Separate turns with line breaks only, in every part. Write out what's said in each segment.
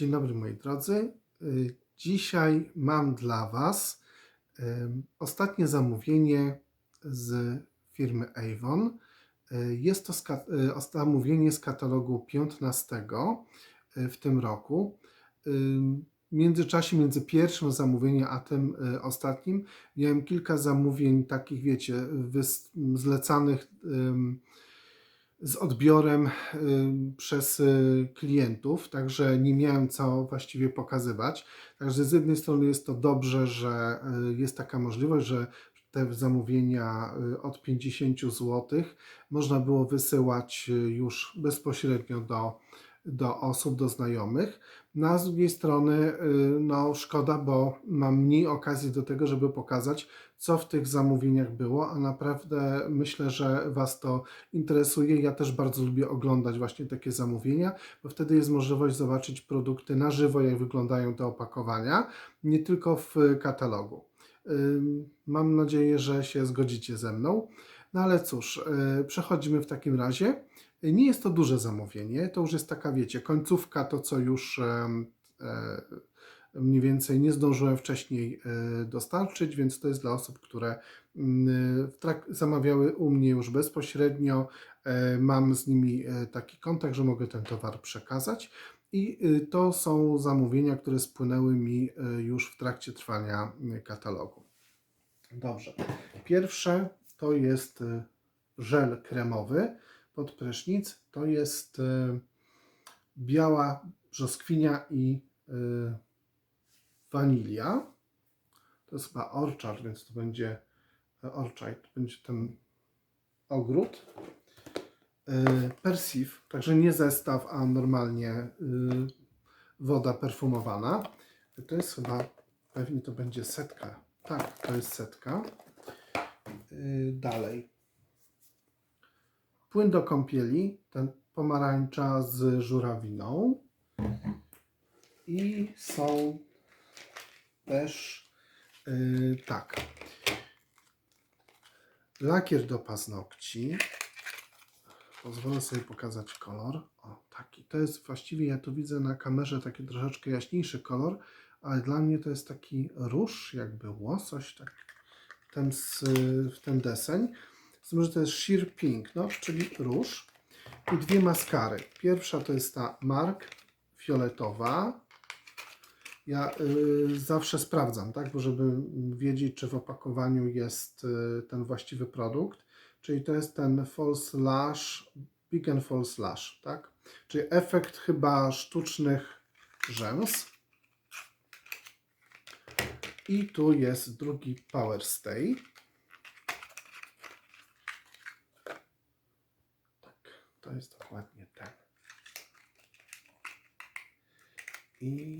Dzień dobry moi drodzy. Y, Dzisiaj mam dla Was ym, ostatnie zamówienie z firmy Avon. Y, Jest to y, zamówienie z katalogu 15 y, w tym roku. W międzyczasie między pierwszym zamówieniem a tym y, ostatnim miałem kilka zamówień takich, wiecie, zlecanych z odbiorem przez y, klientów, także nie miałem co właściwie pokazywać. Także z jednej strony jest to dobrze, że y, jest taka możliwość, że te zamówienia y, od 50 zł można było wysyłać już bezpośrednio do, do osób, do znajomych. No a z drugiej strony, y, no szkoda, bo mam mniej okazji do tego, żeby pokazać, co w tych zamówieniach było, a naprawdę myślę, że Was to interesuje. Ja też bardzo lubię oglądać właśnie takie zamówienia, bo wtedy jest możliwość zobaczyć produkty na żywo, jak wyglądają te opakowania, nie tylko w katalogu. Ym, Mam nadzieję, że się zgodzicie ze mną. No ale cóż, yy, przechodzimy w takim razie. Nie jest to duże zamówienie, to już jest taka, wiecie, końcówka, to co już e, mniej więcej nie zdążyłem wcześniej e, dostarczyć, więc to jest dla osób, które mm, zamawiały u mnie już bezpośrednio. E, Mam z nimi taki kontakt, że mogę ten towar przekazać. I y, to są zamówienia, które spłynęły mi już w trakcie trwania katalogu. Dobrze. Pierwsze to jest żel kremowy pod prysznic. To jest y, biała brzoskwinia i y, wanilia. To jest chyba orchard, więc to będzie e, orchard, to będzie ten ogród. Persif, także nie zestaw, a normalnie woda perfumowana. To jest chyba, pewnie to będzie setka. Tak, to jest setka. Dalej. Płyn do kąpieli, ten pomarańcza z żurawiną. I są też y, tak. Lakier do paznokci. Pozwolę sobie pokazać kolor. O, taki. To jest właściwie, ja tu widzę na kamerze taki troszeczkę jaśniejszy kolor, ale dla mnie to jest taki róż, jakby łosoś, tak ten, z, ten deseń. Z tym, że to jest sheer pink, no, czyli róż. I dwie maskary. Pierwsza to jest ta Mark fioletowa. Ja y, zawsze sprawdzam, tak, bo żeby wiedzieć, czy w opakowaniu jest y, ten właściwy produkt. Czyli to jest ten false lash, big and false lash, tak? Czyli efekt chyba sztucznych rzęs. I tu jest drugi Power Stay. Tak, to jest dokładnie ten. I,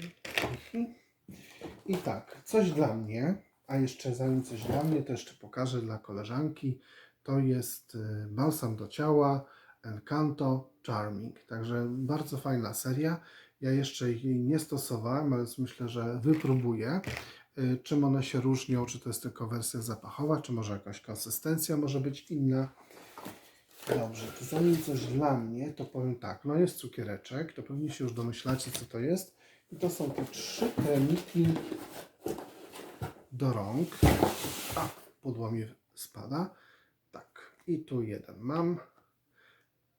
I tak, coś dla mnie, a jeszcze zanim coś dla mnie, to jeszcze pokażę dla koleżanki. To jest y, balsam do ciała Encanto Charming. Także bardzo fajna seria. Ja jeszcze jej nie stosowałem, ale myślę, że wypróbuję. Y, Czym one się różnią? Czy to jest tylko wersja zapachowa, czy może jakaś konsystencja może być inna? Dobrze, to zanim coś dla mnie, to powiem tak. No jest cukiereczek, to pewnie się już domyślacie, co to jest. I to są te trzy kremiki do rąk. A, pudło mi spada. Tak, i tu jeden mam.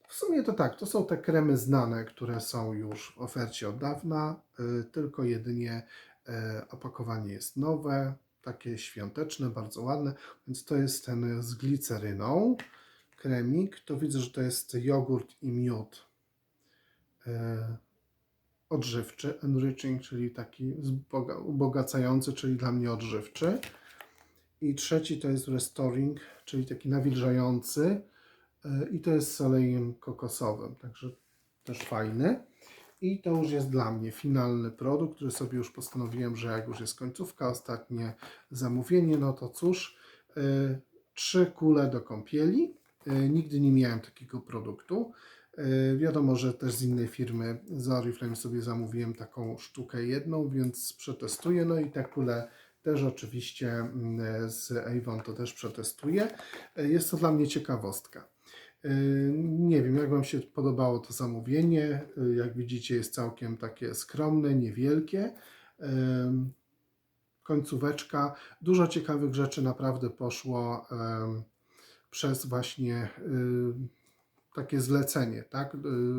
W sumie to tak, to są te kremy znane, które są już w ofercie od dawna, y, tylko jedynie y, opakowanie jest nowe, takie świąteczne, bardzo ładne, więc to jest ten z gliceryną kremik, to widzę, że to jest jogurt i miód y, odżywczy, enriching, czyli taki ubogacający, czyli dla mnie odżywczy. I trzeci to jest restoring, czyli taki nawilżający. y, I to jest z olejem kokosowym, także też fajny. I to już jest dla mnie finalny produkt, który sobie już postanowiłem, że jak już jest końcówka, ostatnie zamówienie, no to cóż, y, trzy kule do kąpieli. Y, Nigdy nie miałem takiego produktu. Y, Wiadomo, że też z innej firmy z Oriflame sobie zamówiłem taką sztukę jedną, więc przetestuję. No i te kule też oczywiście mm, z Avon to też przetestuję. Y, Jest to dla mnie ciekawostka. Y, Nie wiem, jak Wam się podobało to zamówienie. Jak widzicie, jest całkiem takie skromne, niewielkie. Końcóweczka. Dużo ciekawych rzeczy naprawdę poszło przez właśnie y, takie zlecenie tak, y,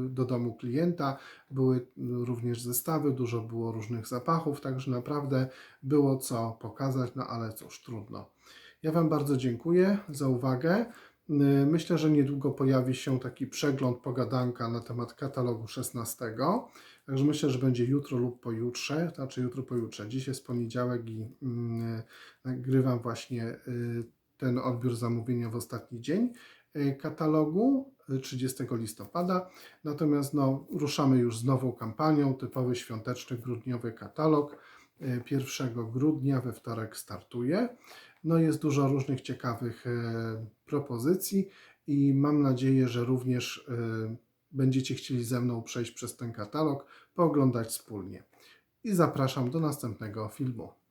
do domu klienta. Były również zestawy, dużo było różnych zapachów, także naprawdę było co pokazać, no ale cóż, trudno. Ja Wam bardzo dziękuję za uwagę. Y, Myślę, że niedługo pojawi się taki przegląd, pogadanka na temat katalogu 16. Także myślę, że będzie jutro lub pojutrze, znaczy jutro, pojutrze. Dziś jest poniedziałek i mm, nagrywam właśnie y, ten odbiór zamówienia w ostatni dzień katalogu 30 listopada. Natomiast no, ruszamy już z nową kampanią, typowy świąteczny grudniowy katalog. Y, 1 grudnia we wtorek startuje. No jest dużo różnych ciekawych e, propozycji i mam nadzieję, że również e, będziecie chcieli ze mną przejść przez ten katalog, pooglądać wspólnie. I zapraszam do następnego filmu.